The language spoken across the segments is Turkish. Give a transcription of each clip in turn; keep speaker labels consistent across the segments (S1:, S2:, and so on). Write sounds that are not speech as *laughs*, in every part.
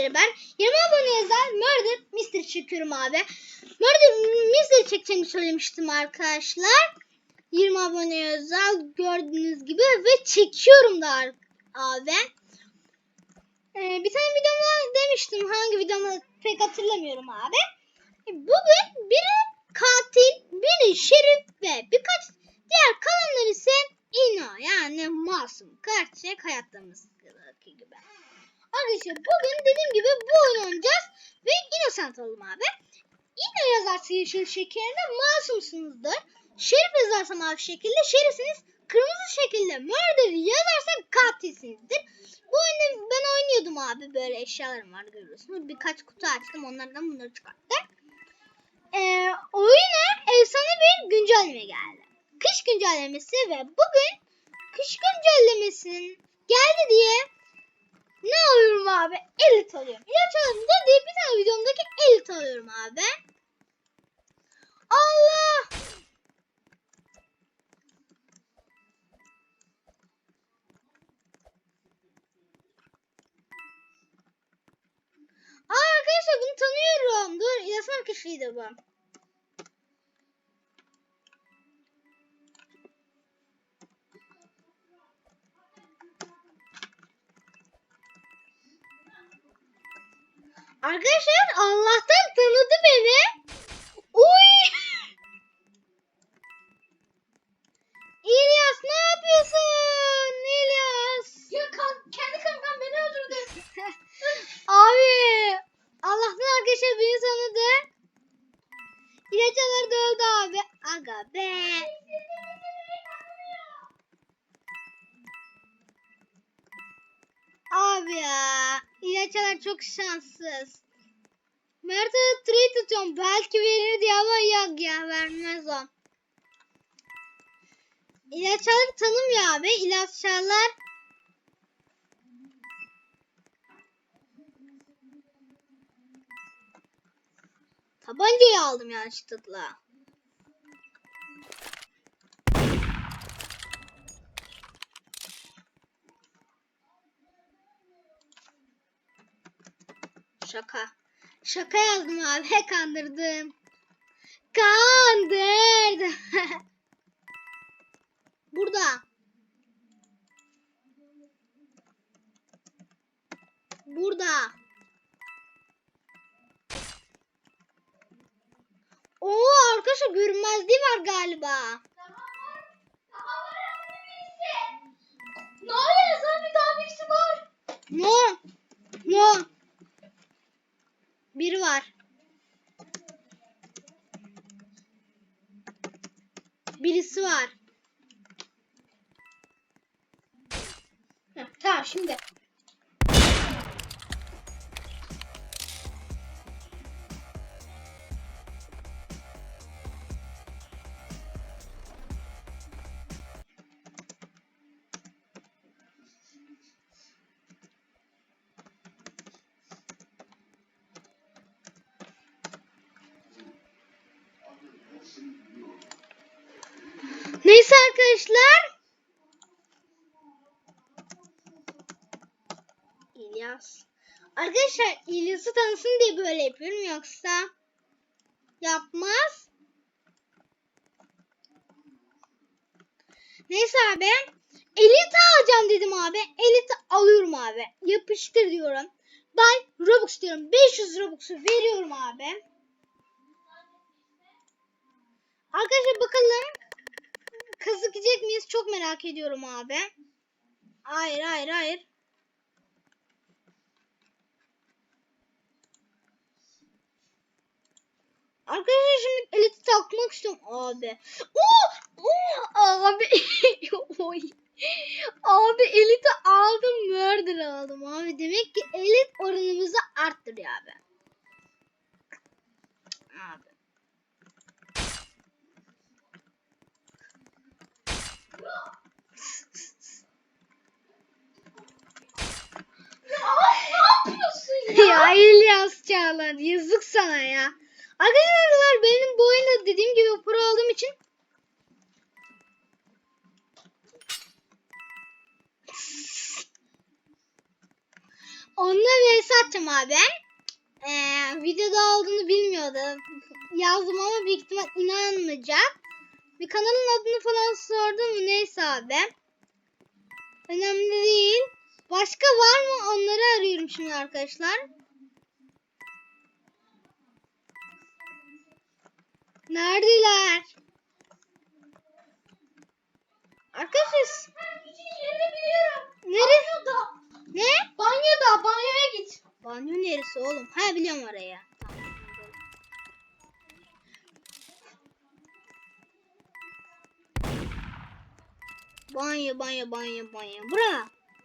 S1: beri ben 20 abone özel Murder Mystery çekiyorum abi. Murder Mystery çekeceğimi söylemiştim arkadaşlar. 20 abone özel gördüğünüz gibi ve çekiyorum da abi. Ee, bir tane videomda demiştim hangi videomu pek hatırlamıyorum abi. E, Bugün biri katil, biri şerif ve birkaç diğer kalanlar ise ino yani masum gerçek gibi. Arkadaşlar bugün dediğim gibi bu oyun oynayacağız ve innocent olalım abi. Ino yazarsa yeşil şekilde masumsunuzdur. Şerif yazarsa mavi şekilde şerifsiniz. Kırmızı şekilde murder yazarsa katilsinizdir. Bu oyunu ben oynuyordum abi. Böyle eşyalarım var görüyorsunuz. Birkaç kutu açtım. Onlardan bunları çıkarttık. Ee, oyuna efsane bir güncelleme geldi. Kış güncellemesi ve bugün kış güncellemesinin geldi diye ne alıyorum abi? Elit alıyorum. İlaç alıyorum da diye bir tane videomdaki elit alıyorum abi. Allah! Aa arkadaşlar bunu tanıyorum. Dur yasal kişiydi bu. Arkadaşlar Allah'tan tanıdı beni. Çok şanssız. Mert'e trade tutuyorum. Belki verir diye ama yok ya vermez o. İlaçları tanımıyor abi. İlaçlar Tabancayı aldım yanlışlıkla. Şaka. Şaka yazdım abi. *laughs* Kandırdım. Kandırdım. *laughs* Burada. Burada. Oo arkadaşlar görünmezliği var galiba.
S2: Ne oluyor? Sana bir daha birisi var.
S1: No. No. Biri var. Birisi var. Heh, tamam şimdi. Neyse arkadaşlar. İlyas. Arkadaşlar İlyas'ı tanısın diye böyle yapıyorum yoksa yapmaz. Neyse abi. Elit alacağım dedim abi. Elit alıyorum abi. Yapıştır diyorum. Ben Robux diyorum. 500 Robux'u veriyorum abi. Arkadaşlar bakalım kazıkacak mıyız? Çok merak ediyorum abi. Hayır hayır hayır. Arkadaşlar şimdi eliti takmak istiyorum abi. Oo, oo, abi. *laughs* Oy. abi eliti aldım sana ya. Arkadaşlar benim bu oyunda dediğim gibi pro olduğum için Onunla vs atacağım abi. Ee, videoda olduğunu bilmiyordum. Yazdım ama büyük ihtimal inanmayacak. Bir kanalın adını falan sordum. Neyse abi. Önemli değil. Başka var mı? Onları arıyorum şimdi arkadaşlar. Neredeler? Arkadaşlar
S2: Ben bütün yerini biliyorum.
S1: Nere?
S2: Banyoda.
S1: ne?
S2: Banyoda. Banyoya git.
S1: Banyo neresi oğlum? Ha biliyorum orayı. Tamam. Banyo banyo banyo banyo. Bura.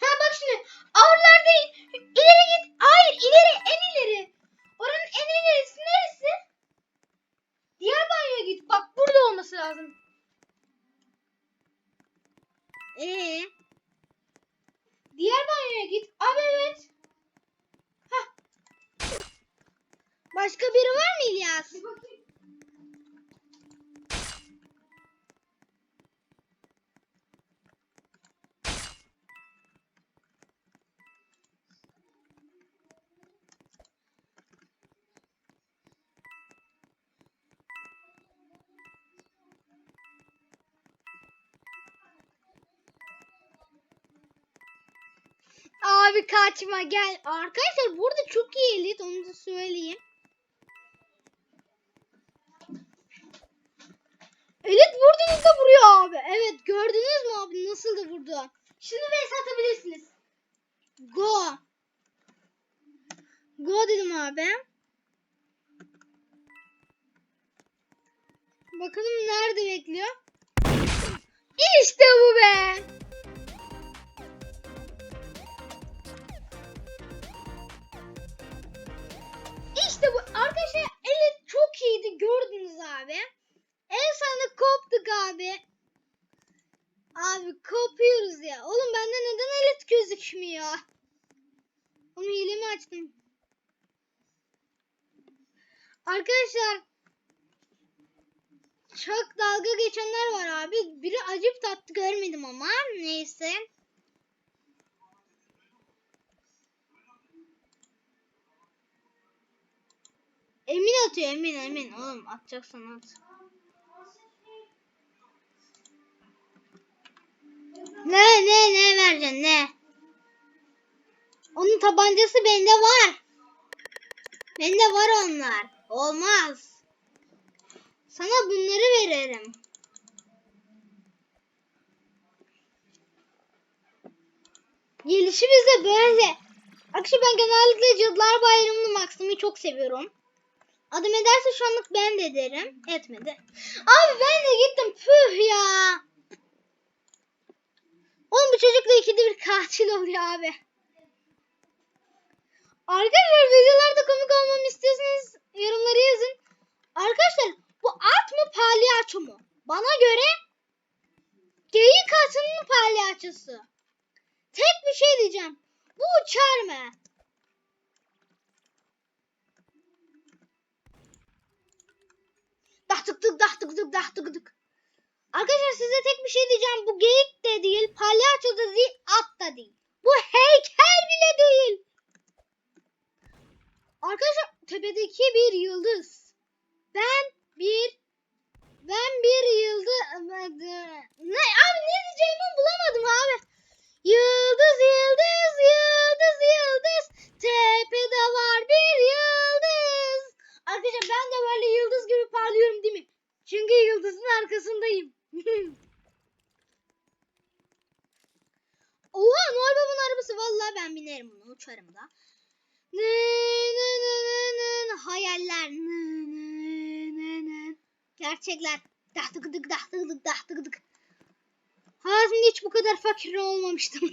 S2: Ha bak şimdi. Avrular değil. İleri git. Hayır ileri. En ileri. Oranın en ilerisi neresi? Diğer banyoya git. Bak burada olması lazım.
S1: Ee,
S2: Diğer banyoya git. Abi evet. Hah.
S1: başka biri var mı İlyas?
S2: Bir bakayım.
S1: Abi kaçma gel. Arkadaşlar burada çok iyi elit onu da söyleyeyim. Elit vurduğunuzda vuruyor abi. Evet gördünüz mü abi nasıl da vurdu.
S2: Şimdi vs atabilirsiniz.
S1: Go. Go dedim abi. Bakalım nerede gözükmüyor? Onu hilemi açtım. Arkadaşlar çok dalga geçenler var abi. Biri acip tatlı görmedim ama neyse. Emin atıyor emin emin. Oğlum atacaksan at. Ne ne ne vereceksin ne? Onun tabancası bende var. Bende var onlar. Olmaz. Sana bunları veririm. Gelişi bize böyle. Akşam ben genellikle Cadılar Bayramı'nı Maxim'i çok seviyorum. Adım ederse şu anlık ben de derim. Etmedi. Abi ben de gittim. Püh ya. Oğlum bu çocuk da ikide bir katil oluyor abi. Arkadaşlar videolarda komik olmamı istiyorsanız yorumları yazın. Arkadaşlar bu at mı palyaço mu? Bana göre geyik atının palyaçosu. Tek bir şey diyeceğim. Bu uçar mı? Dah tık tık dah tık tık dah tık tık. Arkadaşlar size tek bir şey diyeceğim. Bu geyik de değil, palyaço da değil, at da değil. Bu heykel bile değil. Arkadaşlar tepedeki bir yıldız. Ben bir ben bir yıldız ne abi ne diyeceğimi bulamadım abi. Yıldız yıldız yıldız yıldız tepede var bir yıldız. Arkadaşlar ben de böyle yıldız gibi parlıyorum değil mi? Çünkü yıldızın arkasındayım. *laughs* Oha Noel Baba'nın arabası vallahi ben binerim bunu uçarım da. gerçekler. Dah dık dık dah dık dık dah dık dık. Hayatımda hiç bu kadar fakir olmamıştım.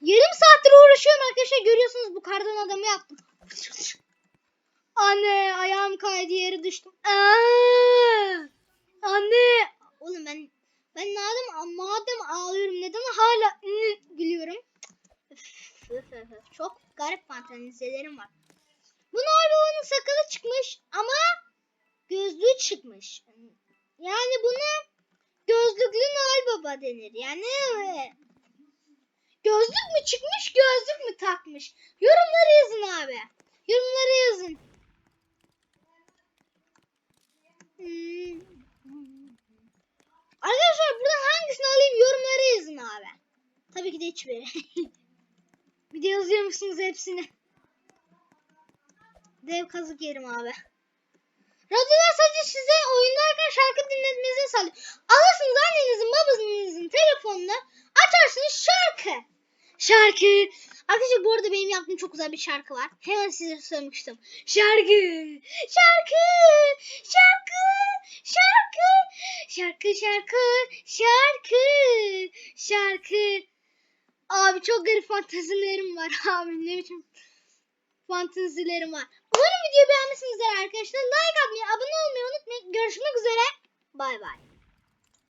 S1: Yarım saattir uğraşıyorum arkadaşlar. Görüyorsunuz bu kardan adamı yaptım. *laughs* Anne ayağım kaydı yere düştüm. Aa, anne. Oğlum ben ben madem, madem ağlıyorum neden hala gülüyorum. Çok garip fantezelerim var. Bu Baba'nın sakalı çıkmış ama gözlüğü çıkmış. Yani bunu gözlüklü Noel Baba denir. Yani. Gözlük mü çıkmış, gözlük mü takmış? Yorumları yazın abi. Yorumları yazın. Hmm. Arkadaşlar buradan hangisini alayım yorumlara yazın abi. Tabii ki de hiçbiri. *laughs* Bir de yazıyor musunuz hepsini? Dev kazık yerim abi. Radyolar sadece size oyunlarken şarkı dinletmenizi sağlıyor. Alırsınız annenizin babanızın telefonunu açarsınız şarkı. Şarkı. Arkadaşlar bu arada benim yaptığım çok güzel bir şarkı var. Hemen size söylemiştim. Şarkı. Şarkı. Şarkı. Şarkı. Şarkı şarkı. Şarkı. Şarkı. Abi çok garip fantezilerim var *laughs* abi ne biçim fantezilerim var. Umarım videoyu beğenmişsinizdir arkadaşlar. Like atmayı, abone olmayı unutmayın. Görüşmek üzere. Bay bay.